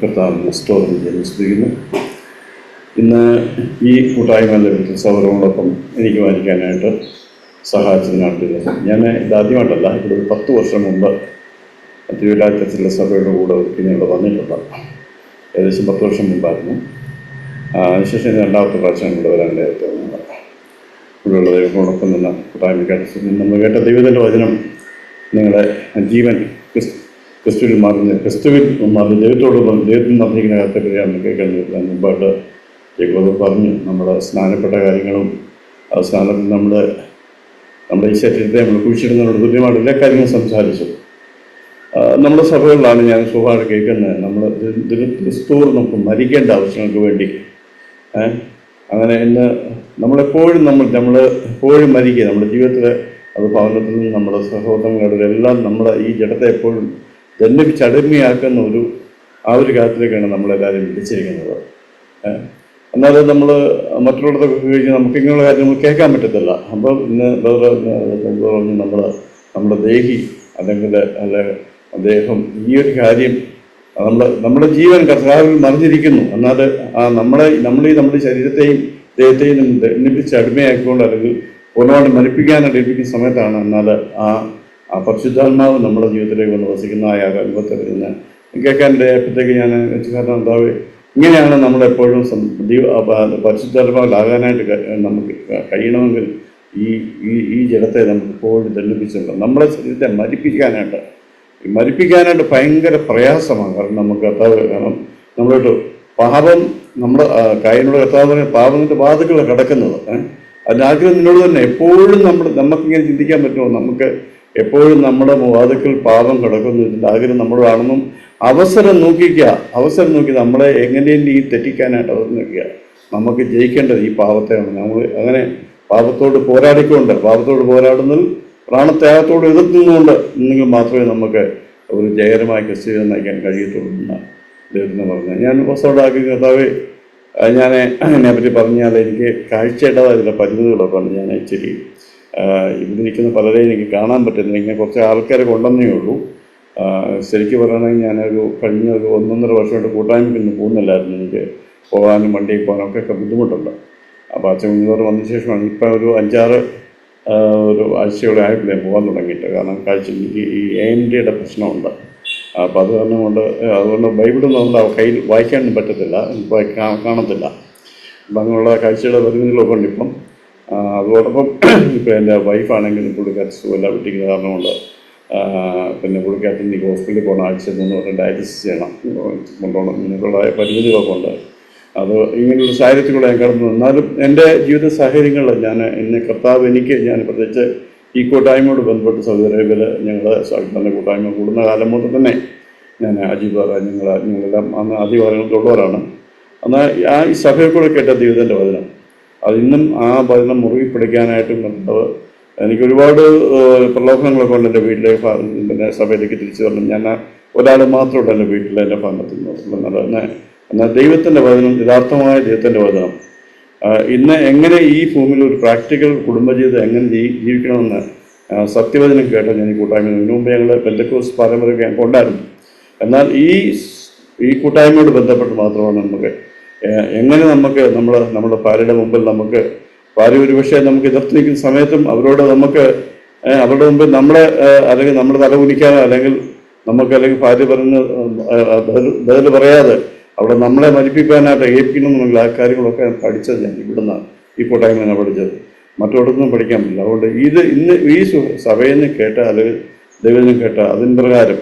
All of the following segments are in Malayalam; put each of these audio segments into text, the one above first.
കർത്താവിന് സ്തോത്രം ജനിച്ചിരിക്കുന്നു. ഇന്ന് ഈ കൂട്ടായ്മ ലഭിച്ച സൗരങ്ങളൊപ്പം എനിക്ക് വായിക്കാനായിട്ട് സഹായിച്ചതിനായിട്ട് ഞാൻ ഇതാദ്യമായിട്ടല്ല ഇവിടെ ഒരു പത്ത് വർഷം മുമ്പ് തിരുവിലാറ്റത്തിലെ സഭയുടെ കൂടെ പിന്നെ ഇവിടെ വന്നിട്ടുണ്ട് ഏകദേശം പത്ത് വർഷം മുമ്പായിരുന്നു. അതിനുശേഷം രണ്ടാമത്തെ പ്രാവശ്യം ഇവിടെ വരാൻ തോന്നുന്നത് ഇവിടെയുള്ള ദൈവങ്ങളോടൊപ്പം നിന്ന് കൂട്ടായ്മ കേട്ട നമ്മൾ കേട്ട ദൈവത്തിന്റെ വചനം നിങ്ങളുടെ ജീവൻ ക്രിസ്- ക്രിസ്തുവിൽ മാറുന്ന ക്രിസ്തുവിൽ മാറുന്ന ദൈവത്തോട് പറഞ്ഞ് ദൈവത്തിൽ നടന്നിരിക്കുന്ന നമുക്ക് കേൾക്കുന്നത് മുമ്പായിട്ട് ജഗോദ് പറഞ്ഞു നമ്മുടെ സ്നാനപ്പെട്ട കാര്യങ്ങളും ആ സ്നാനത്തിൽ നമ്മുടെ നമ്മുടെ ഈ ശരീരത്തെ നമ്മൾ കുഴിച്ചിടുന്നതിനോട് തുല്യമായിട്ട് എല്ലാ കാര്യങ്ങളും സംസാരിച്ചു. നമ്മുടെ സഭകളിലാണ് ഞാൻ സുഖമായിട്ട് കേൾക്കുന്നത്. നമ്മൾ ക്രിസ്തുവോട് നമുക്ക് മരിക്കേണ്ട ആവശ്യങ്ങൾക്ക് വേണ്ടി. അങ്ങനെ ഇന്ന് നമ്മളെപ്പോഴും നമ്മൾ നമ്മൾ എപ്പോഴും മരിക്കുക. നമ്മുടെ ജീവിതത്തിൽ അത് ഭവനത്തിൽ നിന്ന് നമ്മുടെ സഹോദരങ്ങളുടെ എല്ലാം നമ്മുടെ ഈ ജഡത്തെ എപ്പോഴും ദണ്ഡിപ്പിച്ച് ചടുമയാക്കുന്ന ഒരു ആ ഒരു കാര്യത്തിലേക്കാണ് നമ്മളെല്ലാവരും വിളിച്ചിരിക്കുന്നത് എന്നാലും നമ്മൾ മറ്റുള്ളിടത്തൊക്കെ കഴിഞ്ഞ് നമുക്ക് ഇങ്ങനെയുള്ള കാര്യങ്ങൾ കേൾക്കാൻ പറ്റത്തില്ല. അപ്പം ഇന്ന് വേറെ പറഞ്ഞു നമ്മൾ നമ്മുടെ ദേഹി അല്ലെങ്കിൽ അല്ലെ അദ്ദേഹം ഈ ഒരു കാര്യം നമ്മൾ നമ്മുടെ ജീവൻ കർത്താവിൽ മറിഞ്ഞിരിക്കുന്നു. എന്നാൽ ആ നമ്മളെ നമ്മളീ നമ്മുടെ ശരീരത്തെയും ദേഹത്തെയും ദണ്ഡിപ്പിച്ച് അടിമയാക്കിക്കൊണ്ട് അല്ലെങ്കിൽ പൂർണമായിട്ട് മരിപ്പിക്കാനായിട്ട് ഏൽപ്പിക്കുന്ന സമയത്താണ് എന്നാൽ ആ ആ പരിശുദ്ധാത്മാവ് നമ്മുടെ ജീവിതത്തിലേക്ക് വന്ന് വസിക്കുന്ന ആ അനുഭവത്തിൽ നിന്ന് കേൾക്കാൻ ഇടയായപ്പോഴത്തേക്ക് ഞാൻ കാരണം എന്താവ് ഇങ്ങനെയാണ് നമ്മളെപ്പോഴും പരിശുദ്ധാത്മാവിലാകാനായിട്ട് നമുക്ക് കഴിയണമെങ്കിൽ ഈ ഈ ഈ ജലത്തെ നമുക്ക് എപ്പോഴും ദണ്ഡിപ്പിച്ചിട്ടുണ്ട് നമ്മുടെ ശരീരത്തെ മരിപ്പിക്കാനായിട്ട് മരിപ്പിക്കാനായിട്ട് ഭയങ്കര പ്രയാസമാണ്. കാരണം നമുക്ക് കർത്താവ് കാരണം നമ്മളോട്ട് പാപം നമ്മുടെ കർത്താവ് കർത്താവിന് പാപത്തിന്റെ വാതുക്കളാണ് കിടക്കുന്നത്. അതിന്റെ ആഗ്രഹം നിന്നോട് തന്നെ എപ്പോഴും നമ്മൾ നമുക്കിങ്ങനെ ചിന്തിക്കാൻ പറ്റുമോ? നമുക്ക് എപ്പോഴും നമ്മുടെ വാതുക്കൾ പാപം കിടക്കുന്നു. ഇതിന്റെ ആഗ്രഹം നമ്മളോടാണെന്നും അവസരം നോക്കിക്കുക അവസരം നോക്കി നമ്മളെ എങ്ങനെയും ഈ തെറ്റിക്കാനായിട്ട് അവസരം നോക്കുക നമുക്ക് ജയിക്കേണ്ടത് ഈ പാപത്തെയാണ്. നമ്മൾ അങ്ങനെ പാപത്തോട് പോരാടിക്കൊണ്ട് പാപത്തോട് പോരാടുന്നതിൽ പ്രാണത്യാഗത്തോട് എതിർത്തുന്നുകൊണ്ട് എന്നെങ്കിൽ മാത്രമേ നമുക്ക് ഒരു ജയകരമായ ക്രിസ്ത്യം നയിക്കാൻ കഴിയത്തുള്ളൂ എന്ന് ദൈവത്തിന് പറഞ്ഞു ഞാൻ പുസ്തകമാക്കി കർത്താവ് ഞാൻ അതിനെപ്പറ്റി പറഞ്ഞാൽ എനിക്ക് കാഴ്ചയുടേതായ ചില പരിമിതികളൊക്കെ ഞാൻ ഇച്ചിരി ഇവിടെ നിൽക്കുന്ന പലരെയും എനിക്ക് കാണാൻ പറ്റുന്നില്ല. ഇങ്ങനെ കുറച്ച് ആൾക്കാരെ കൊണ്ടെന്നേ ഉള്ളൂ. ശരിക്കും പറയുകയാണെങ്കിൽ ഞാനൊരു കഴിഞ്ഞ ഒരു ഒന്നൊന്നര വർഷമായിട്ട് കൂട്ടായ്മയ്ക്ക് ഇന്ന് പോകുന്നില്ലായിരുന്നു. എനിക്ക് പോകാനും വണ്ടിയിൽ പോകാനും ഒക്കെ ബുദ്ധിമുട്ടുണ്ട്. അപ്പോൾ അച്ഛൻ മുന്നോട്ട് വന്ന ശേഷമാണ് ഇപ്പം ഒരു അഞ്ചാറ് ഒരു ആഴ്ചയോടെ ആയിട്ടില്ല പോകാൻ തുടങ്ങിയിട്ട്. കാരണം കാഴ്ച ഈ എ എം ഡിയുടെ പ്രശ്നമുണ്ട്. അപ്പോൾ അത് കാരണം കൊണ്ട് അതുകൊണ്ട് ബൈബിളൊന്നും നമ്മുടെ കയ്യിൽ വായിക്കാനൊന്നും പറ്റത്തില്ല. കാണത്തില്ല. അപ്പം അങ്ങനെയുള്ള കാഴ്ചയുടെ പരിമിതികളൊക്കെ ഉണ്ട് ഇപ്പം അതോടൊപ്പം എന്റെ വൈഫാണെങ്കിലും പുള്ളിക്കാരത്തി സുഖമല്ല വിട്ടിരിക്കുന്ന കാരണമുണ്ട്. പിന്നെ പുള്ളിക്കാരത്തി എനിക്ക് ഹോസ്പിറ്റലിൽ പോകണം ആഴ്ച മൂന്ന് പറഞ്ഞാൽ ഡയാലിസിസ് ചെയ്യണം. കൊണ്ടുപോകണം. ഇങ്ങനെയുള്ള പരിമിതികളൊക്കെ ഉണ്ട് അത് ഇങ്ങനെയുള്ള സാഹചര്യത്തിലൂടെ ഞാൻ കടന്നു. എന്നാലും എന്റെ ജീവിത സാഹചര്യങ്ങളിൽ ഞാൻ എന്നെ കർത്താവ് എനിക്ക് ഞാൻ പ്രത്യേകിച്ച് ഈ കൂട്ടായ്മയോട് ബന്ധപ്പെട്ട് സൗദി അറേബ്യയിൽ ഞങ്ങൾ നല്ല കൂട്ടായ്മ കൂടുന്ന കാലം മുതൽ തന്നെ ഞാൻ അജീബ് ഞങ്ങൾ ഞങ്ങളെല്ലാം അന്ന് ആദ്യകാലത്തുള്ളവരാണ് എന്നാൽ ആ ഈ സഭയെക്കൂടെ കൂടെ കേട്ട ദൈവത്തിന്റെ വചനം. അത് ഇന്നും ആ ഭജനം മുറുകി പിടിക്കാനായിട്ടും കണ്ടത് എനിക്ക് ഒരുപാട് പ്രലോഭനങ്ങളൊക്കെ ഉണ്ട് എന്റെ വീട്ടിലെ പിന്നെ സഭയിലേക്ക് തിരിച്ചു വരണം. ഞാൻ ഒരാൾ മാത്രമുള്ള എന്റെ വീട്ടിലെ എന്റെ ഭരണത്തിൽ നിന്നുള്ളത് എന്നാൽ ദൈവത്തിന്റെ വചനം യഥാർത്ഥമായ ദൈവത്തിന്റെ വചനം. ഇന്ന് എങ്ങനെ ഈ ഭൂമിയിൽ ഒരു പ്രാക്ടിക്കൽ കുടുംബജീവിതം എങ്ങനെ ജീവിക്കണമെന്ന് സത്യവചനം കേട്ടാൽ ഞാൻ ഈ കൂട്ടായ്മ മുമ്പ് ഞങ്ങൾ ബന്ധക്കോസ് പാരമ്പര്യമൊക്കെ ഞങ്ങൾക്ക് ഉണ്ടായിരുന്നു എന്നാൽ ഈ ഈ കൂട്ടായ്മയോട് ബന്ധപ്പെട്ട് മാത്രമാണ് നമുക്ക് എങ്ങനെ നമുക്ക് നമ്മൾ നമ്മുടെ ഭാര്യയുടെ മുമ്പിൽ നമുക്ക് ഭാര്യ ഒരുപക്ഷെ നമുക്ക് എതിർത്ത് നിൽക്കുന്ന സമയത്തും അവരോട് നമുക്ക് അവരുടെ മുമ്പിൽ നമ്മളെ അല്ലെങ്കിൽ നമ്മൾ തല കുനിക്കാനോ അല്ലെങ്കിൽ നമുക്ക് അല്ലെങ്കിൽ ഭാര്യ പറഞ്ഞ് ബദൽ- പറയാതെ അവിടെ നമ്മളെ മരിപ്പിക്കാനായിട്ട് ഏൽപ്പിക്കണമെന്നുള്ള ആ കാര്യങ്ങളൊക്കെ പഠിച്ചത് ഞാൻ ഇവിടുന്ന് ഈ കൂട്ടായ്മ ഞാൻ പഠിച്ചത്. മറ്റൊടൊന്നും പഠിക്കാൻ പറ്റില്ല. അതുകൊണ്ട് ഇത് ഇന്ന് ഈ സഭയിൽ നിന്ന് കേട്ട അല്ലെങ്കിൽ ദൈവത്തിൽ നിന്ന് കേട്ട അതിന് പ്രകാരം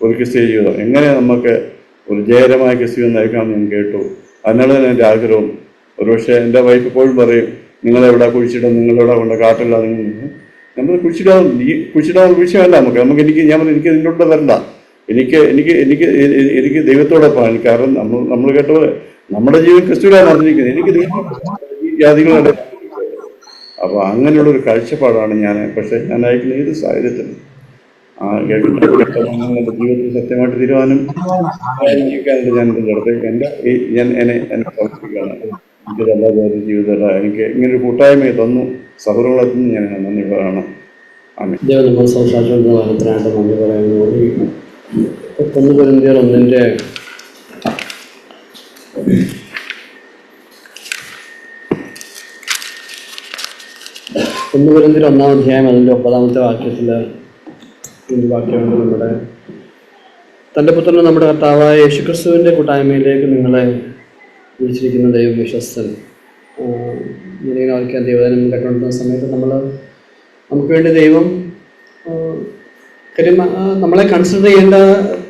ഒരു ക്രിസ്ത്യ ജീവിതം എങ്ങനെ നമുക്ക് ഒരു ജയകരമായ ക്രിസ്ത്യം നയിക്കാമെന്ന് ഞാൻ കേട്ടു. അതിനാണ് എന്റെ ആഗ്രഹം. ഒരുപക്ഷെ എന്റെ വൈഫ് എപ്പോഴും പറയും നിങ്ങളെവിടെ കുഴിച്ചിടും? നിങ്ങളെവിടെ കൊണ്ട് കാട്ടില്ല? നിങ്ങൾ നമ്മൾ കുഴിച്ചിടാൻ ഈ കുഴിച്ചിടാൻ വിഷയമല്ല നമുക്ക്. നമുക്ക് എനിക്ക് ഞാൻ എനിക്ക് ഇതിന്റെ വരണ്ട. എനിക്ക് എനിക്ക് എനിക്ക് എനിക്ക് ദൈവത്തോടൊപ്പമാണ്. കാരണം നമ്മൾ നമ്മൾ കേട്ടത് നമ്മുടെ ജീവൻ ക്രിസ്തുവിലാണ് അറിഞ്ഞിരിക്കുന്നത് എനിക്ക് ദൈവം ഈ ജാതികളുടെ അപ്പോൾ അങ്ങനെയുള്ള ഒരു കാഴ്ചപ്പാടാണ് ഞാൻ. പക്ഷേ ഞാൻ അയക്കുന്ന ഏത് സാഹചര്യത്തിലും ജീവിതത്തിൽ സത്യമായിട്ട് തീരുമാനം ജീവിക്കാനുണ്ട് ഞാൻ എന്നെ എന്നെ എല്ലാ ജീവിതമല്ല എനിക്ക് ഇങ്ങനൊരു കൂട്ടായ്മയെ തന്നു. സൗഹൃദങ്ങളെ തന്നു. ഞാൻ നന്ദി പറയണം. ദൈവം ഒന്ന് ഒന്നിന്റെ ഒന്ന് അധ്യായം അതിന്റെ ഒമ്പതാമത്തെ വാക്യത്തിൽ ഈ വാക്യങ്ങൾ നമ്മുടെ തന്റെ പുത്രനെ നമ്മുടെ കർത്താവായ യേശുക്രിസ്തുവിന്റെ കൂട്ടായ്മയിലേക്ക് നിങ്ങളെ വിളിച്ചിരിക്കുന്ന ദൈവം വിശ്വസ്തൻ. ആഹ് ഇങ്ങനെ വായിക്കാൻ ദൈവദാനം കേട്ടുകൊണ്ടിരുന്ന സമയത്ത് നമ്മൾ നമുക്ക് വേണ്ടി ദൈവം കാര്യം നമ്മളെ കൺസിഡർ ചെയ്യേണ്ട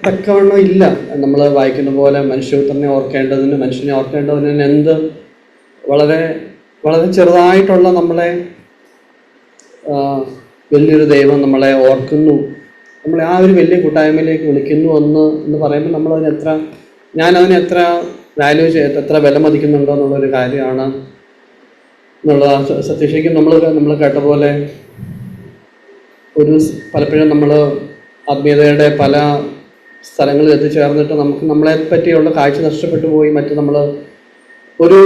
തക്കവണ്ണം ഇല്ല. നമ്മൾ വായിക്കുന്ന പോലെ മനുഷ്യപുത്രനെ ഓർക്കേണ്ടതിന് മനുഷ്യനെ ഓർക്കേണ്ടതിന് എന്ത് വളരെ വളരെ ചെറുതായിട്ടുള്ള നമ്മളെ വലിയൊരു ദൈവം നമ്മളെ ഓർക്കുന്നു. നമ്മളെ ആ ഒരു വലിയ കൂട്ടായ്മയിലേക്ക് വിളിക്കുന്നു എന്ന് എന്ന് പറയുമ്പോൾ നമ്മളതിന് എത്ര ഞാൻ അതിനെ എത്ര വാല്യൂ ചെയ്ത് എത്ര വില മതിക്കുന്നുണ്ടോ എന്നുള്ളൊരു കാര്യമാണ് എന്നുള്ളത് സത്യം നമ്മൾ നമ്മൾ കേട്ട പോലെ ഒരു പലപ്പോഴും നമ്മൾ ആത്മീയതയുടെ പല സ്ഥലങ്ങളിൽ എത്തിച്ചേർന്നിട്ട് നമുക്ക് നമ്മളെ പറ്റിയുള്ള കാഴ്ച നഷ്ടപ്പെട്ടു പോയി മറ്റു നമ്മൾ ഒരു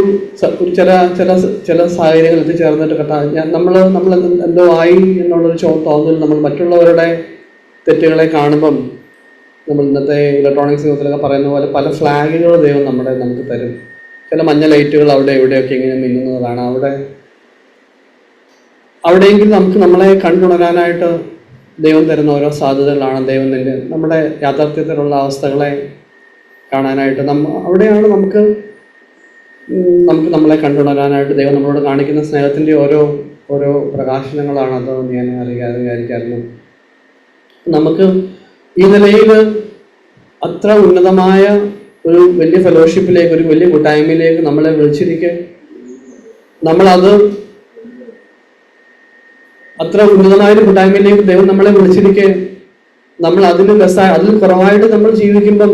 ചില ചില ചില സാഹചര്യങ്ങൾ എത്തിച്ചേർന്നിട്ട് കട്ടാ ഞാൻ നമ്മൾ നമ്മൾ എന്തോ ആയി എന്നുള്ളൊരു തോന്നൽ നമ്മൾ മറ്റുള്ളവരുടെ തെറ്റുകളെ കാണുമ്പം നമ്മൾ ഇന്നത്തെ ഇലക്ട്രോണിക്സ് യുഗത്തിലൊക്കെ പറയുന്ന പോലെ പല ഫ്ലാഗുകൾ ദൈവം നമ്മുടെ നമുക്ക് തരും. ചില മഞ്ഞ ലൈറ്റുകൾ അവിടെ എവിടെയൊക്കെ ഇങ്ങനെ മിന്നുന്നതാണ്. അവിടെ അവിടെയെങ്കിലും നമുക്ക് നമ്മളെ കണ്ടുണരാനായിട്ട് ദൈവം തരുന്ന ഓരോ സാധ്യതകളാണ്. ദൈവം നൽകി നമ്മുടെ യാഥാർത്ഥ്യത്തിലുള്ള അവസ്ഥകളെ കാണാനായിട്ട് നമ്മ അവിടെയാണ് നമുക്ക് നമുക്ക് നമ്മളെ കണ്ടുണരാനായിട്ട് ദൈവം നമ്മളോട് കാണിക്കുന്ന സ്നേഹത്തിന്റെ ഓരോ ഓരോ പ്രകാശനങ്ങളാണ്. അത് ഞാൻ അറിയാതെ വിചാരിക്കാറുണ്ട്? നമുക്ക് ഈ നിലയിൽ അത്ര ഉന്നതമായ ഒരു വലിയ ഫെലോഷിപ്പിലേക്ക് ഒരു വലിയ കൂട്ടായ്മയിലേക്ക് നമ്മളെ വിളിച്ചിരിക്കെ നമ്മളത് അത്ര ഉന്നതമായ ഒരു കൂട്ടായ്മയിലേക്ക് ദൈവം നമ്മളെ വിളിച്ചിരിക്കെ നമ്മൾ അതിന് ബെസ്സായ അതിൽ കുറവായിട്ട് നമ്മൾ ജീവിക്കുമ്പം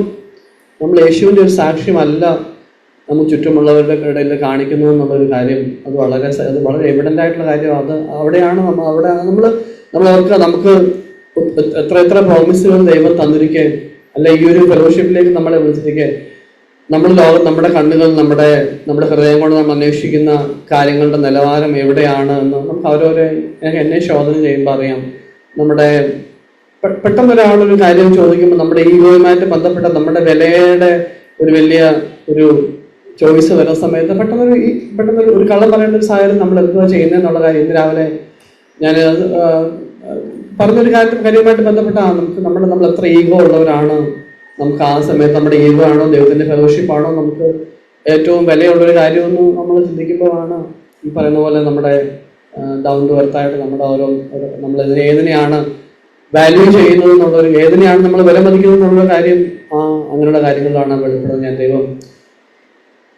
നമ്മൾ യേശുവിന്റെ ഒരു സാക്ഷ്യമല്ല നമുക്ക് ചുറ്റുമുള്ളവരുടെ ഇടയിൽ കാണിക്കുന്നു എന്നുള്ളൊരു കാര്യം. അത് വളരെ അത് വളരെ എവിഡന്റ് ആയിട്ടുള്ള കാര്യമാണ്. അത് അവിടെയാണ് നമ്മൾ അവിടെ നമ്മൾ നമ്മൾ ഓർക്കുക നമുക്ക് എത്ര എത്ര പ്രോമിസുകൾ ദൈവം തന്നിരിക്കെ അല്ല ഈ ഒരു ഫെലോഷിപ്പിലേക്ക് നമ്മളെ വിളിച്ചിരിക്കെ നമ്മൾ ലോകം നമ്മുടെ കണ്ണുകൾ നമ്മുടെ നമ്മുടെ ഹൃദയം കൊണ്ട് നമ്മൾ അന്വേഷിക്കുന്ന കാര്യങ്ങളുടെ നിലവാരം എവിടെയാണ് എന്ന് നമുക്ക് അവരോരെ എന്നെ ശോധന ചെയ്യുമ്പോൾ അറിയാം. നമ്മുടെ പെട്ടെന്ന് ഒരാളൊരു കാര്യം ചോദിക്കുമ്പോൾ നമ്മുടെ ഈഗോയുമായിട്ട് ബന്ധപ്പെട്ട നമ്മുടെ വിലയുടെ ഒരു വലിയ ഒരു ചോയ്സ് വരുന്ന സമയത്ത് പെട്ടെന്നൊരു ഈ പെട്ടെന്ന് ഒരു കള്ളം പറയേണ്ട ഒരു സാഹചര്യം നമ്മൾ എന്തുവാ ചെയ്യുന്നതെന്നുള്ള കാര്യം ഇന്ന് രാവിലെ ഞാൻ പറഞ്ഞൊരു കാര്യം കാര്യമായിട്ട് ബന്ധപ്പെട്ടാണ് നമുക്ക് നമ്മുടെ നമ്മൾ എത്ര ഈഗോ ഉള്ളവരാണ്. നമുക്ക് ആ സമയത്ത് നമ്മുടെ ഈഗോ ആണോ ദൈവത്തിന്റെ ഫെലോഷിപ്പ് ആണോ നമുക്ക് ഏറ്റവും വിലയുള്ളൊരു കാര്യമെന്ന് നമ്മൾ ചിന്തിക്കുമ്പോഴാണ് ഈ പറയുന്ന പോലെ നമ്മുടെ ഡൗൺ ടു എർത്തായിട്ട് നമ്മുടെ ഓരോ നമ്മൾ ഇതിനെ ഏതിനെയാണ് വാല്യൂ ചെയ്യുന്നത് എന്നുള്ളൊരു ഏതിനെയാണ് നമ്മൾ വില മതിക്കുന്നത് എന്നുള്ള കാര്യം ആ അങ്ങനെയുള്ള കാര്യങ്ങളിലാണ് വെളിപ്പെടുന്നത്. ഞാൻ ദൈവം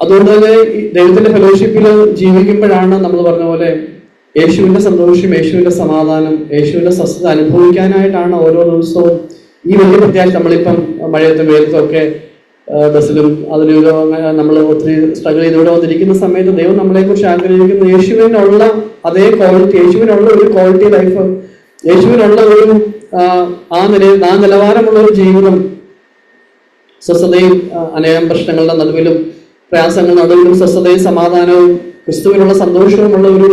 അതുകൊണ്ട് തന്നെ ദൈവത്തിന്റെ ഫെലോഷിപ്പിൽ ജീവിക്കുമ്പോഴാണ് നമ്മൾ പറഞ്ഞ പോലെ യേശുവിന്റെ സന്തോഷം യേശുവിന്റെ സമാധാനം യേശുവിന്റെ സ്വസ്ഥത അനുഭവിക്കാനായിട്ടാണ് ഓരോ ദിവസവും ഈ വലിയ പ്രത്യാശ നമ്മളിപ്പം മഴയത്തും വെയിലത്തും ബസ്സിലും അതിലൂടെ നമ്മൾ ഒത്തിരി സ്ട്രഗിൾ ചെയ്തുകൊണ്ട് വന്നിരിക്കുന്ന സമയത്ത് ദൈവം നമ്മളെ കുറിച്ച് ആഗ്രഹിക്കുന്ന. യേശുവിനുള്ള അതേ ക്വാളിറ്റി യേശുവിനുള്ള ഒരു ക്വാളിറ്റി ലൈഫ് യേശുവിനുള്ള ഒരു ആ, നില ആ നിലവാരമുള്ള ഒരു ജീവിതം സ്വസ്ഥതയും അനേകം പ്രശ്നങ്ങളുടെ നടുവിലും പ്രയാസങ്ങളുടെ നടുവിലും സ്വസ്ഥതയും സമാധാനവും ക്രിസ്തുവിനുള്ള സന്തോഷവുമുള്ള ഒരു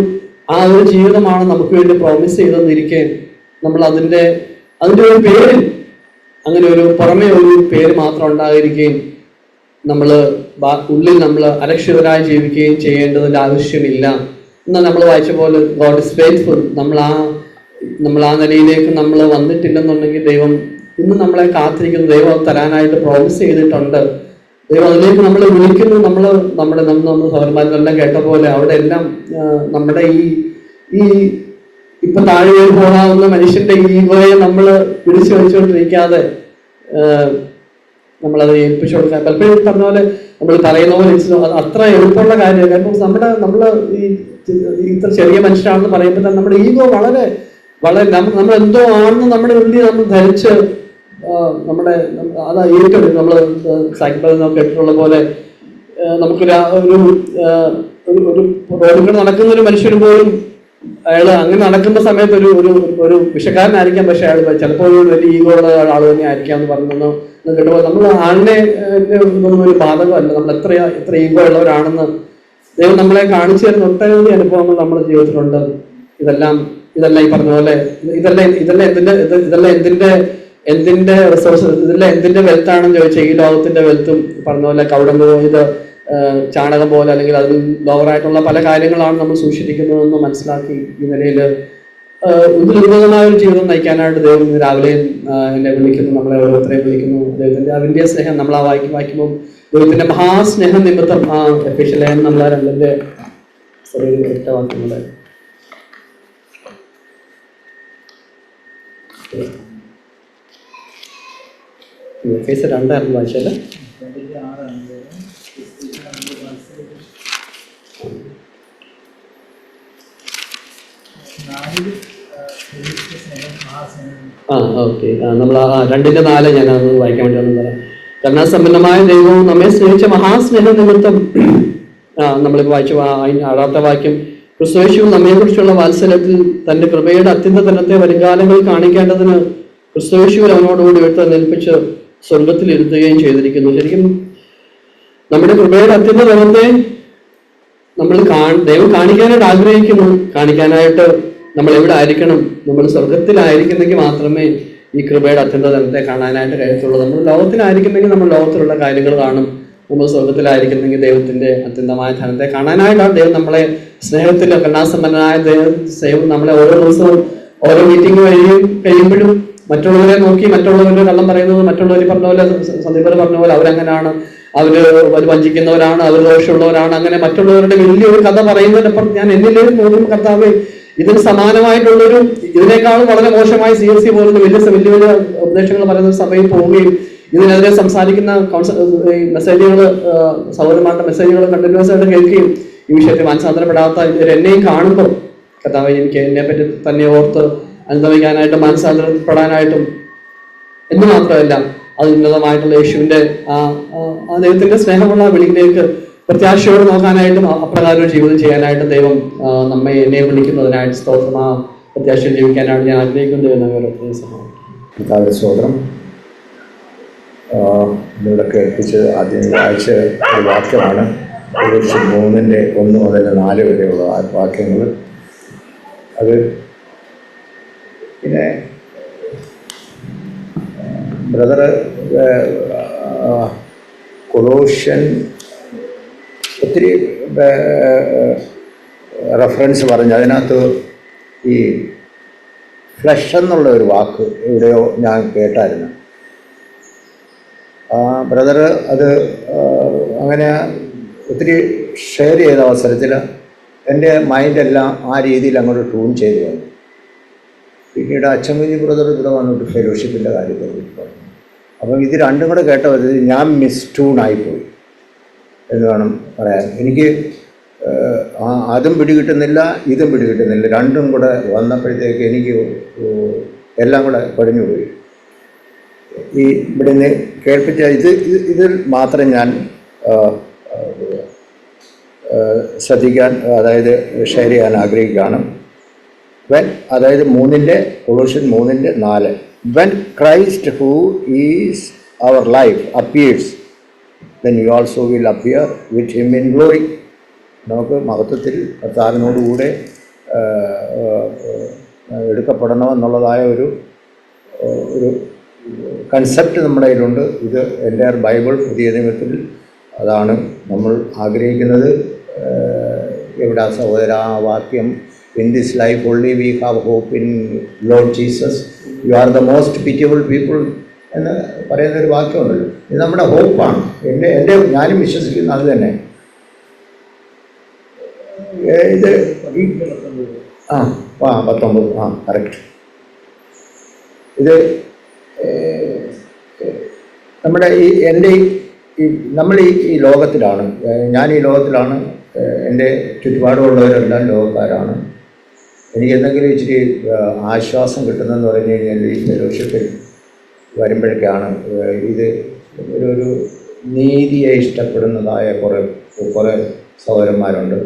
ആ ഒരു ജീവിതമാണ് നമുക്ക് വേണ്ടി പ്രോമിസ് ചെയ്തെന്നിരിക്കെ നമ്മൾ അതിന്റെ അതിന്റെ ഒരു പേരിൽ അങ്ങനെ ഒരു പുറമേ ഒരു പേര് മാത്രം ഉണ്ടായിരിക്കുകയും നമ്മൾ ഉള്ളിൽ നമ്മൾ അരക്ഷിതരായി ജീവിക്കുകയും ചെയ്യേണ്ടതിന്റെ ആവശ്യമില്ല. എന്നാൽ നമ്മൾ വായിച്ച പോലെ ഗോഡ് ഇസ് ഫെയ്ത്ത്ഫുൾ നമ്മൾ ആ നമ്മൾ ആ നിലയിലേക്ക് നമ്മൾ വന്നിട്ടില്ലെന്നുണ്ടെങ്കിൽ ദൈവം ഇന്ന് നമ്മളെ കാത്തിരിക്കുന്ന ദൈവം തരാനായിട്ട് പ്രോമിസ് ചെയ്തിട്ടുണ്ട്. ദൈവം അതിലേക്ക് നമ്മളെ വിളിക്കുന്നു. നമ്മൾ നമ്മുടെ നമ്മൾ നമ്മൾ സൗരന്മാരെല്ലാം കേട്ട പോലെ അവിടെ എല്ലാം നമ്മുടെ ഈ ഈ ഇപ്പൊ താഴെ പോകാവുന്ന മനുഷ്യന്റെ ഈഗോയെ നമ്മൾ പിടിച്ചു വെച്ചുകൊണ്ടിരിക്കാതെ ആഹ് നമ്മളത് ഏൽപ്പിച്ചു കൊടുക്കാൻ. പലപ്പോഴും ഈ പറഞ്ഞ പോലെ നമ്മൾ പറയുന്ന പോലെ അത് അത്ര എളുപ്പമുള്ള കാര്യമല്ല. കാരണം നമ്മുടെ നമ്മൾ ഈ ഈ ഇത്ര ചെറിയ മനുഷ്യരാണെന്ന് പറയുമ്പോൾ തന്നെ നമ്മുടെ ഈഗോ വളരെ വളരെ നമ്മ- നമ്മൾ എന്തോ ആണെന്ന് നമ്മുടെ ഉള്ളിൽ നമ്മൾ ധരിച്ച് നമ്മുടെ നമ്മ- അത് ഏറ്റവും നമ്മൾ സൈക്കിൾ കേട്ടിട്ടുള്ള പോലെ നമുക്കൊരു ഒരു റോഡിൽ കൂടെ നടക്കുന്ന ഒരു മനുഷ്യന് പോലും അയാൾ അങ്ങനെ നടക്കുന്ന സമയത്ത് ഒരു ഒരു ഒരു വിഷക്കാരനായിരിക്കാം. പക്ഷെ അയാൾ ചിലപ്പോൾ ഒരു വലിയ ഈഗോ ഉള്ള ആൾ തന്നെ ആയിരിക്കാം എന്ന് പറഞ്ഞു കേട്ടപ്പോൾ നമ്മൾ ആളിനെ ഒരു ബാധകമല്ല. നമ്മൾ എത്ര എത്ര ഈഗോ ഉള്ളവരാണെന്ന് ദൈവം നമ്മളെ കാണിച്ചു തരുന്ന ഒട്ടനവധി അനുഭവങ്ങൾ നമ്മുടെ ജീവിതത്തിലുണ്ട്. ഇതെല്ലാം ഇതെല്ലാം ഈ പറഞ്ഞ പോലെ ഇത് ഇതെല്ലാം ഇതെല്ലാം എന്തിന്റെ ഇത് ഇതെല്ലാം എന്തിന്റെ എന്തിന്റെ റിസോഴ്സ് ഇതിൽ എന്തിന്റെ വെൽത്ത് ആണെന്ന് ചോദിച്ചാൽ ഈ ലോകത്തിന്റെ വെൽത്തും പറഞ്ഞ പോലെ കൗടം ചാണകം പോലെ അല്ലെങ്കിൽ അതിൽ ലോവറായിട്ടുള്ള പല കാര്യങ്ങളാണ് നമ്മൾ സൂക്ഷിച്ചിരിക്കുന്നതെന്ന് മനസ്സിലാക്കി ഈ നിലയിൽ ഉദ്രൂപകമായ ഒരു ജീവിതം നയിക്കാനായിട്ട് ദൈവം രാവിലെ എന്നെ വിളിക്കുന്നു നമ്മളെ ഓരോരുത്തരെയും വിളിക്കുന്നു. ദൈവത്തിന്റെ അതിന്റെ സ്നേഹം നമ്മൾ ആ വായിക്കും വായിക്കുമ്പോൾ ദൈവത്തിന്റെ മഹാസ്നേഹം നിമിത്തം ആ എഫിഷ്യലേൻ നമ്മളെ രണ്ടിന്റെ ഒറ്റ വാക്യങ്ങളെ ഫേസ് രണ്ടായിരുന്നു വായിച്ചത് ആ ഓക്കെ. നമ്മൾ ആ രണ്ടിന്റെ നാല് ഞാൻ അത് വായിക്കാൻ വേണ്ടി തരാം കരുണാസമ്പന്നമായ ദൈവവും നമ്മെ സ്നേഹിച്ച മഹാസ്നേഹ നിമിത്തം ആ നമ്മളിപ്പോൾ വായിച്ചു ആ, വാക്യം ക്രിസ്തുവേശു നമ്മെക്കുറിച്ചുള്ള വാത്സല്യത്തിൽ തന്റെ കൃപയുടെ അത്യന്തതനത്തെ വരുംകാലങ്ങൾ കാണിക്കേണ്ടതിന് ക്രിസ്തുവേശുവിൽ അവനോടുകൂടി എടുത്ത് നിൽപ്പിച്ച് സ്വർഗത്തിൽ ഇരുത്തുകയും ചെയ്തിരിക്കുന്നു. ശരിക്കും നമ്മുടെ കൃപയുടെ അത്യുന്നതത്തെ നമ്മൾ ദൈവം കാണിക്കാനായിട്ട് ആഗ്രഹിക്കുന്നു. കാണിക്കാനായിട്ട് നമ്മൾ എവിടെ ആയിരിക്കണം? നമ്മൾ സ്വർഗത്തിലായിരിക്കുന്നെങ്കിൽ മാത്രമേ ഈ കൃപയുടെ അത്യന്തതനത്തെ കാണാനായിട്ട് കഴിയത്തുള്ളൂ. നമ്മൾ ലോകത്തിലായിരിക്കുന്നെങ്കിൽ നമ്മൾ ലോകത്തിലുള്ള കാര്യങ്ങൾ കാണും. നമ്മൾ സ്വർഗത്തിലായിരിക്കുന്നെങ്കിൽ ദൈവത്തിന്റെ അത്യന്തമായ ധനത്തെ കാണാനായിട്ടാണ് ദൈവം നമ്മളെ സ്നേഹത്തിൽ കണ്ണാസമ്പന്നനായ ദൈവം നമ്മളെ ഓരോ ദിവസവും ഓരോ മീറ്റിംഗ് വഴിയും കഴിയുമ്പോഴും മറ്റുള്ളവരെ നോക്കി മറ്റുള്ളവരുടെ കള്ളം പറയുന്നത് മറ്റുള്ളവർ പറഞ്ഞ പോലെ സന്ദീപർ പറഞ്ഞ പോലെ അവരങ്ങനാണ്. അവർ അവർ വഞ്ചിക്കുന്നവരാണ് അവർ ദോഷമുള്ളവരാണ്. അങ്ങനെ മറ്റുള്ളവരുടെ വലിയൊരു കഥ പറയുന്നതിനപ്പുറം ഞാൻ എന്നിലേക്ക് നോക്കും കർത്താവ്. ഇതിന് സമാനമായിട്ടുള്ളൊരു ഇതിനേക്കാളും വളരെ മോശമായി സി എസ് സി പോലുള്ള വലിയ വലിയ വലിയ ഉപദേശങ്ങൾ പറയുന്ന സഭയിൽ പോവുകയും ഇതിനെതിരെ സംസാരിക്കുന്ന മെസ്സേജുകൾ സൗരന്മാരുടെ മെസ്സേജുകൾ കണ്ടിന്യൂസ് ആയിട്ട് കേൾക്കുകയും ഈ വിഷയത്തിൽ മനസ്സാന്തരപ്പെടാത്ത ഇവർ എന്നെയും കാണുമ്പോൾ കഥാവ് എനിക്ക് എന്നെ പറ്റി തന്നെ ഓർത്ത് അനുഭവിക്കാനായിട്ടും മാനസാന്തരപ്പെടാനായിട്ടും എന്ന് മാത്രമല്ല അത് ഉന്നതമായിട്ടുള്ള യേശുവിന്റെ ആ ദൈവത്തിന്റെ സ്നേഹമുള്ള വിളിയിലേക്ക് പ്രത്യാശയോട് നോക്കാനായിട്ടും അപ്രകാരം ജീവിതം ചെയ്യാനായിട്ടും ദൈവം നമ്മെ എന്നെ വിളിക്കുന്നതിനായിട്ട് സ്തോത്രം. ആ പ്രത്യാശയിൽ ജീവിക്കാനാണ് ഞാൻ ആഗ്രഹിക്കുന്നത് കർത്താവിന്റെ സ്തോത്രം. ഇവിടെ കേൾപ്പിച്ചത് ആദ്യം വായിച്ച ഒരു വാക്യമാണ്. മൂന്നിന്റെ ഒന്ന് മുതൽ നാല് വരെയുള്ള വാക്യങ്ങൾ. അത് പിന്നെ ബ്രദർ കൊളോഷ്യൻ ഒത്തിരി റെഫറൻസ് പറഞ്ഞു. അതിനകത്ത് ഈ ഫ്ലഷ് എന്നുള്ള ഒരു വാക്ക് എവിടെയോ ഞാൻ കേട്ടായിരുന്നു. ബ്രദർ അത് അങ്ങനെ ഒത്തിരി ഷെയർ ചെയ്ത അവസരത്തിൽ എന്റെ മൈൻഡെല്ലാം ആ രീതിയിൽ അങ്ങോട്ട് ട്യൂൺ ചെയ്തു വന്നു. പിന്നീട് അച്ചമതി ബ്രദർ ഇവിടെ വന്നിട്ട് ഫെലോഷിപ്പിന്റെ കാര്യത്തെ കുറിച്ച് പറഞ്ഞു. അപ്പം ഇത് രണ്ടും കൂടെ കേട്ടത് ഞാൻ മിസ് ട്യൂണായിപ്പോയി എന്ന് വേണം പറയാൻ. എനിക്ക് അതും പിടികിട്ടുന്നില്ല ഇതും പിടികിട്ടുന്നില്ല രണ്ടും കൂടെ വന്നപ്പോഴത്തേക്ക് എനിക്ക് എല്ലാം കൂടെ കുഴഞ്ഞുപോയി ഈ ഇവിടുന്ന് കേൾപ്പിച്ച ഇത് ഇത് ഇതിൽ മാത്രം ഞാൻ ശ്രദ്ധിക്കാൻ അതായത് ഷെയർ ചെയ്യാൻ ആഗ്രഹിക്കുകയാണ്. വെൻ അതായത് മൂന്നിന്റെ കൊളൂഷൻ മൂന്നിന്റെ നാല്. When Christ who is our life appears then you also will appear with him in glory നമുക്ക് മഹത്വത്തിൽ കർത്താവിനോടുകൂടെ എടുക്കപ്പെടണമെന്നുള്ളതായ ഒരു ഒരു കൺസെപ്റ്റ് നമ്മുടെ കയ്യിലുണ്ട്. ഇത് എന്റെ ബൈബിൾ പുതിയ നിയമത്തിൽ അതാണ് നമ്മൾ ആഗ്രഹിക്കുന്നത്. എവിടെ സഹോദര വാക്യം in this life only we have hope in Lord Jesus. You are the most pitiful people. എന്ന് പറയുന്ന ഒരു വാക്യമുണ്ടല്ലോ. ഇത് നമ്മുടെ ഹോപ്പാണ് എന്റെ എന്റെ ഞാനും വിശ്വസിക്കുന്ന അത് തന്നെ. ഇത് ആ ആ പത്തൊമ്പത് ആ കറക്റ്റ് ഇത് നമ്മുടെ ഈ എന്റെ ഈ നമ്മൾ ഈ ഈ ലോകത്തിലാണ്. ഞാൻ ഈ ലോകത്തിലാണ്. എന്റെ ചുറ്റുപാടുമുള്ളവരെല്ലാം ലോകക്കാരാണ്. എനിക്ക് എന്തെങ്കിലും ഇച്ചിരി ആശ്വാസം കിട്ടുന്നതെന്ന് പറഞ്ഞു കഴിഞ്ഞാൽ ഈ ഫെലോഷിപ്പിൽ വരുമ്പോഴൊക്കെയാണ് ഇത് ഒരു നീതിയെ ഇഷ്ടപ്പെടുന്നതായ കുറേ കുറേ സഹോദരന്മാരുണ്ട്.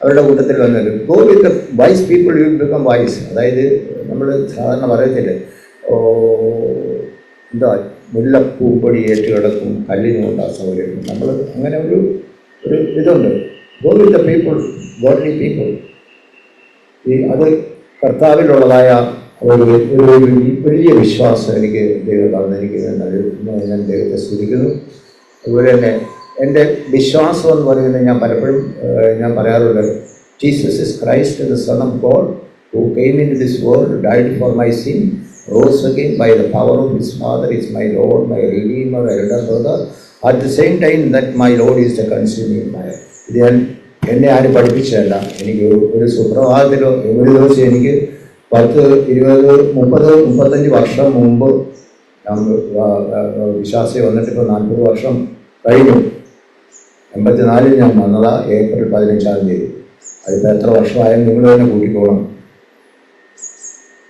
അവരുടെ കൂട്ടത്തിൽ വന്നത് go with wise people you become wise അതായത് നമ്മൾ സാധാരണ പറയത്തില്ലേ എന്താ മുല്ലപ്പൂപ്പൊടി ഏറ്റ് കിടക്കും കല്ലിനും കൊണ്ട് ആ സൗകര്യം. നമ്മൾ അങ്ങനെ ഒരു ഒരു ഇതുണ്ട്. Go with people godly people ഈ അത് കർത്താവിലുള്ളതായ ഒരു വലിയ വിശ്വാസം എനിക്ക് ദൈവം തന്നിരിക്കുന്നു എന്നൊരു ഞാൻ ദൈവത്തെ സ്തുതിക്കുന്നു. അതുപോലെ തന്നെ എന്റെ വിശ്വാസം എന്ന് പറയുന്നത് ഞാൻ പലപ്പോഴും ഞാൻ പറയാറുള്ളത് Jesus is Christ the son of God who came in this world died for my sin rose again by the power of his father is my Lord my redeemer elder brother at the same time that my Lord is the consuming my ഇത് ഞാൻ എന്നെ ആരും പഠിപ്പിച്ചതല്ല എനിക്ക് ഒരു- സുപ്രഭാതത്തിലോ ഒരു ദിവസം എനിക്ക് പത്ത് ഇരുപത് മുപ്പത് മുപ്പത്തഞ്ച് വർഷം മുമ്പ് ഞാൻ വിശ്വാസി വന്നിട്ട് ഇപ്പോൾ നാൽപ്പത് വർഷം കഴിഞ്ഞു. എൺപത്തിനാലിൽ ഞാൻ വന്നതാ ഏപ്രിൽ പതിനഞ്ചാം തീയതി. അതിപ്പോൾ എത്ര വർഷമായാലും നിങ്ങൾ തന്നെ കൂട്ടിക്കോളാം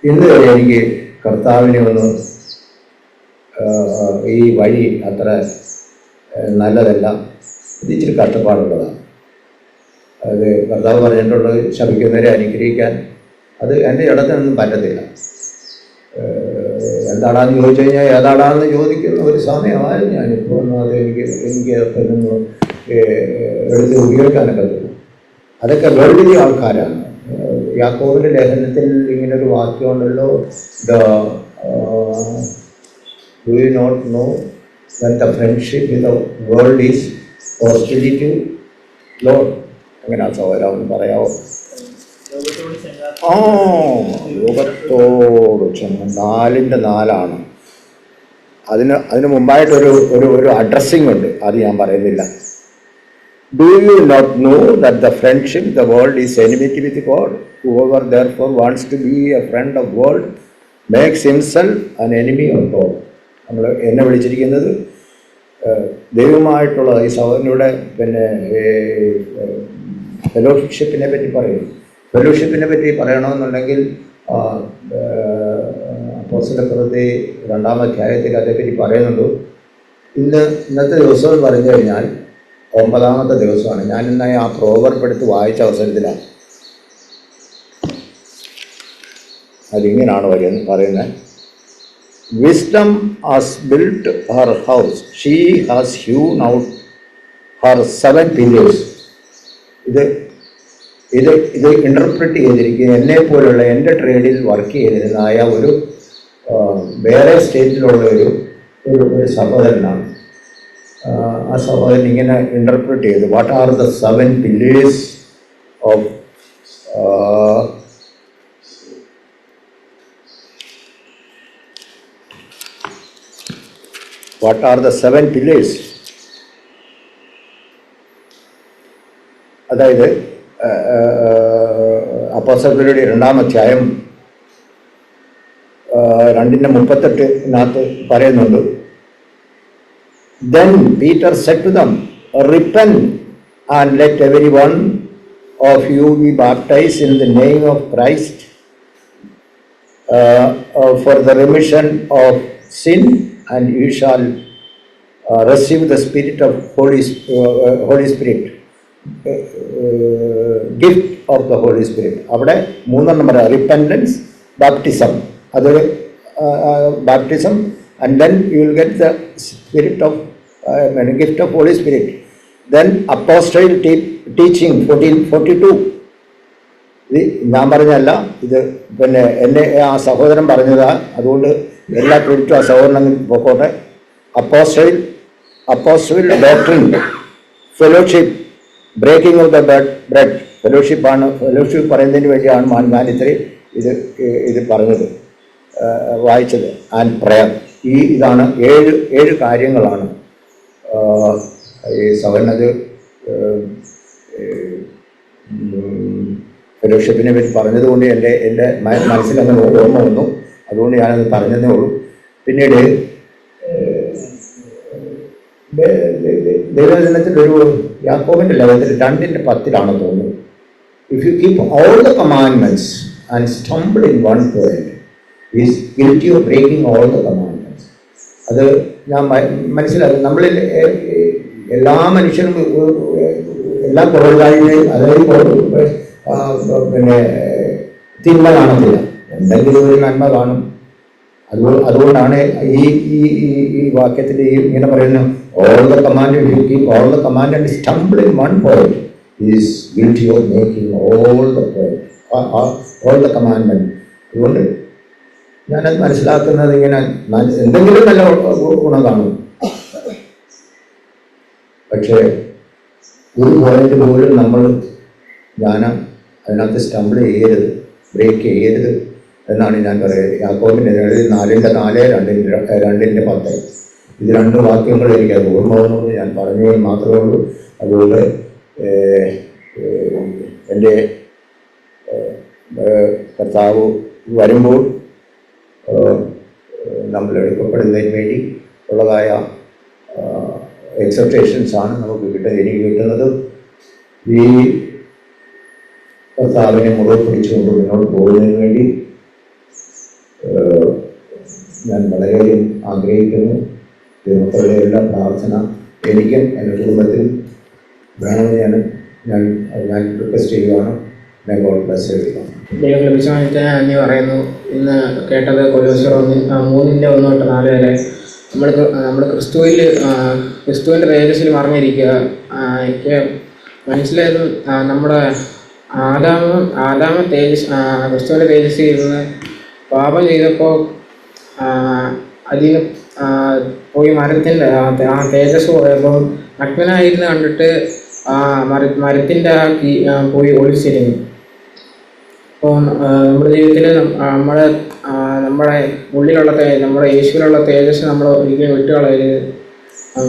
ഇന്ന് വരെ എനിക്ക് കർത്താവിനെ ഒന്ന് ഈ വഴി അത്ര നല്ലതല്ല. ഇത് ഇച്ചിരി കഷ്ടപ്പാടുള്ളതാണ്. അത് കർത്താവ് പറഞ്ഞിട്ടുള്ളത് ശപിക്കുന്നവരെ അനുഗ്രഹിക്കാൻ. അത് എന്റെ ഇടത്തിനൊന്നും പറ്റത്തില്ല. എന്താടാന്ന് ചോദിച്ചു കഴിഞ്ഞാൽ ഏതാടാന്ന് ചോദിക്കുന്ന ഒരു സമയമായിരുന്നു ഞാനിപ്പോൾ അത് എനിക്ക് എനിക്ക് അതൊക്കെ ഒന്നും എടുത്ത് ഉപയോഗിക്കാനൊക്കെ അതൊക്കെ വേർതിരി ആൾക്കാരാണ്. യാക്കോബിന്റെ ലേഖനത്തിൽ ഇങ്ങനെ ഒരു വാക്യമുണ്ടല്ലോ the do you not know the friendship with world is hostility Lord എങ്ങനെയാ സഹോദരം ഒന്ന് പറയാമോ ആ ലോകത്തോട് നാലിന്റെ നാലാണ്. അതിന് അതിന് മുമ്പായിട്ടൊരു ഒരു ഒരു അഡ്രസ്സിംഗ് ഉണ്ട്. അത് ഞാൻ പറയുന്നില്ല. Do you not know that the friendship the world is enmity with God whoever therefore wants to be a friend of world makes himself an enemy of God നമ്മൾ എന്നെ വിളിച്ചിരിക്കുന്നത് ദൈവമായിട്ടുള്ള ഈ സഹോദരനൂടെ പിന്നെ ഫെലോഷിപ്പിനെ പറ്റി പറയും. ഫെലോഷിപ്പിനെ പറ്റി പറയണമെന്നുണ്ടെങ്കിൽ അപ്പോസ്റ്റലപ്രതി രണ്ടാം അധ്യായത്തിൽ അതേപ്പറ്റി പറയുന്നുണ്ട്. ഇന്ന് ഇന്നത്തെ ദിവസം എന്ന് പറഞ്ഞു കഴിഞ്ഞാൽ ഒമ്പതാമത്തെ ദിവസമാണ്. ഞാൻ ഇന്നായി ആ പ്രോവർബ് എടുത്ത് വായിച്ച അവസരത്തിലാണ്. അതിങ്ങനെയാണ് വരുന്നത് പറയുന്നത്. Wisdom has built her house she has hewn out her seven pillars ഇത് ഇത് ഇത് ഇന്റർപ്രറ്റ് ചെയ്തിരിക്കുക എന്നെ പോലുള്ള എന്റെ ട്രേഡിൽ വർക്ക് ചെയ്തിരുന്നായ ഒരു വേറെ സ്റ്റേറ്റിലുള്ള ഒരു ഒരു സഹോദരനാണ്. ആ സഹോദരൻ ഇങ്ങനെ ഇന്റർപ്രറ്റ് ചെയ്തു. What are the seven pillars of what are the seven pillars അതായത് അപ്പോസബിലിയുടെ രണ്ടാം അധ്യായം രണ്ടിന്റെ മുപ്പത്തെട്ടിനകത്ത് പറയുന്നുണ്ട് then Peter said to them repent and let every one of you be baptise in the name of Christ for the remission of sin and you shall receive the spirit of Holy, uh, Holy Spirit. Gift of the Holy Spirit അവിടെ മൂന്നെണ്ണം പറയാം. റിപ്പൻഡൻസ് ബാപ്റ്റിസം അത് baptism and then you will get the spirit of gift of Holy Spirit then apostle teaching fourteen forty two ഇത് ഞാൻ പറഞ്ഞല്ല ഇത് പിന്നെ എന്നെ ആ സഹോദരൻ പറഞ്ഞതാ. അതുകൊണ്ട് എല്ലാ ക്രെഡിറ്റും ആ സഹോദരൻ പൊക്കോട്ടെ. Apostle apostle doctrine fellowship breaking of the bread bread ഫെലോഷിപ്പാണ് fellowship പറയുന്നതിന് വേണ്ടിയാണ് ഞാൻ ഇത്രയും ഇത് ഇത് പറഞ്ഞത് വായിച്ചത് ആൻഡ് പ്രയർ ഈ ഇതാണ് ഏഴ് ഏഴ് കാര്യങ്ങളാണ് ഈ സവർണത് ഫെലോഷിപ്പിനെ പറ്റി പറഞ്ഞതുകൊണ്ട് എന്റെ എന്റെ മനസ്സിലങ്ങനെ ഓർമ്മ വന്നു. അതുകൊണ്ട് ഞാനത് പറഞ്ഞതേ ഉള്ളൂ. പിന്നീട് ദൈവജനത്തിൽ ഒരു യാക്കോബിന്റെ ലെവലിൽ രണ്ടിന്റെ പത്തിലാണ് തോന്നുന്നത് you keep all the commandments and stumble in one point, point is guilty of breaking all the commandments അത് ഞാൻ മനസ്സിലാക്കും നമ്മളിൽ എല്ലാ മനുഷ്യരും എല്ലാ കുറവുകാരിലെയും അതായത് പിന്നെ തിന്മ കാണത്തില്ല. എന്തെങ്കിലും ഒരു നന്മ കാണും. അതുകൊണ്ട് അതുകൊണ്ടാണ് ഈ ഈ ഈ വാക്യത്തിൽ ഈ ഇങ്ങനെ പറയുന്നത് all the command all the command and stumble in one point is guilty of making all the all the commandment അതുകൊണ്ട് ഞാനത് മനസ്സിലാക്കുന്നത് ഇങ്ങനെ എന്തെങ്കിലും നല്ല ഗുണം കാണും പക്ഷേ ഒരു പോയിന്റ് പോലും നമ്മൾ ഞാൻ അതിനകത്ത് സ്റ്റംബിൾ ചെയ്യരുത് ബ്രേക്ക് ചെയ്യരുത് എന്നാണ് ഞാൻ പറയുന്നത്. യാക്കോബിന്റെ നാലിന്റെ നാല് രണ്ടിന്റെ രണ്ടിന്റെ പത്ത്. ഇത് രണ്ട് വാക്യങ്ങൾ എനിക്ക് അത് ഓർമ്മ വന്നുകൊണ്ട് ഞാൻ പറഞ്ഞു മാത്രമേ ഉള്ളൂ. അതുകൊണ്ട് എന്റെ കർത്താവ് വരുമ്പോൾ നമ്മൾ എടുക്കപ്പെടുന്നതിന് വേണ്ടി ഉള്ളതായ എക്സപ്റ്റേഷൻസാണ് നമുക്ക് കിട്ടുന്നത് എനിക്ക് കിട്ടുന്നത്. ഈ കർത്താവിനെ മുറുകെ പിടിച്ചുകൊണ്ട് മുന്നോട്ട് പോകുന്നതിന് വേണ്ടി ഞാൻ വളരെയധികം ആഗ്രഹിക്കുന്നു. ദൈവത്തോടെയുള്ള പ്രാർത്ഥന എനിക്കും എന്റെ കുടുംബത്തിനും വേണമെന്ന് ഞാൻ ഞാൻ റിക്വസ്റ്റ് ചെയ്യുകയാണ് മേ ഗോഡ് ബ്ലസ് ദൈവം ലഭിച്ചമായിട്ട് അന്യ പറയുന്നു. ഇന്ന് കേട്ടത് കൊലോസർ ഒന്ന് മൂന്നിന്റെ ഒന്ന് തൊട്ട് നാല് വരെ നമ്മൾ നമ്മൾ ക്രിസ്തുവിൽ ക്രിസ്തുവിന്റെ തേജസ്സിൽ മറിഞ്ഞിരിക്കുക എനിക്ക് മനസ്സിലായത് നമ്മുടെ ആദാമ ആദാമ തേജസ് ക്രിസ്തുവിന്റെ തേജസ്സിൽ ഇരുന്ന് പാപം ചെയ്തപ്പോൾ ആ, അതിന് പോയി മരത്തിന്റെ ആ തേജസ് പോയപ്പോൾ നഗ്നനായിരുന്ന് കണ്ടിട്ട് മരത്തിന്റെ ആ കീ ആ, പോയി ഒളിച്ചിരുന്നു. അപ്പോൾ നമ്മുടെ ജീവിതത്തിൽ നമ്മുടെ ആ, നമ്മുടെ ഉള്ളിലുള്ള നമ്മുടെ യേശുവിലുള്ള തേജസ് നമ്മൾ ഒരിക്കലും വിട്ടുകളയരുത്. ആ,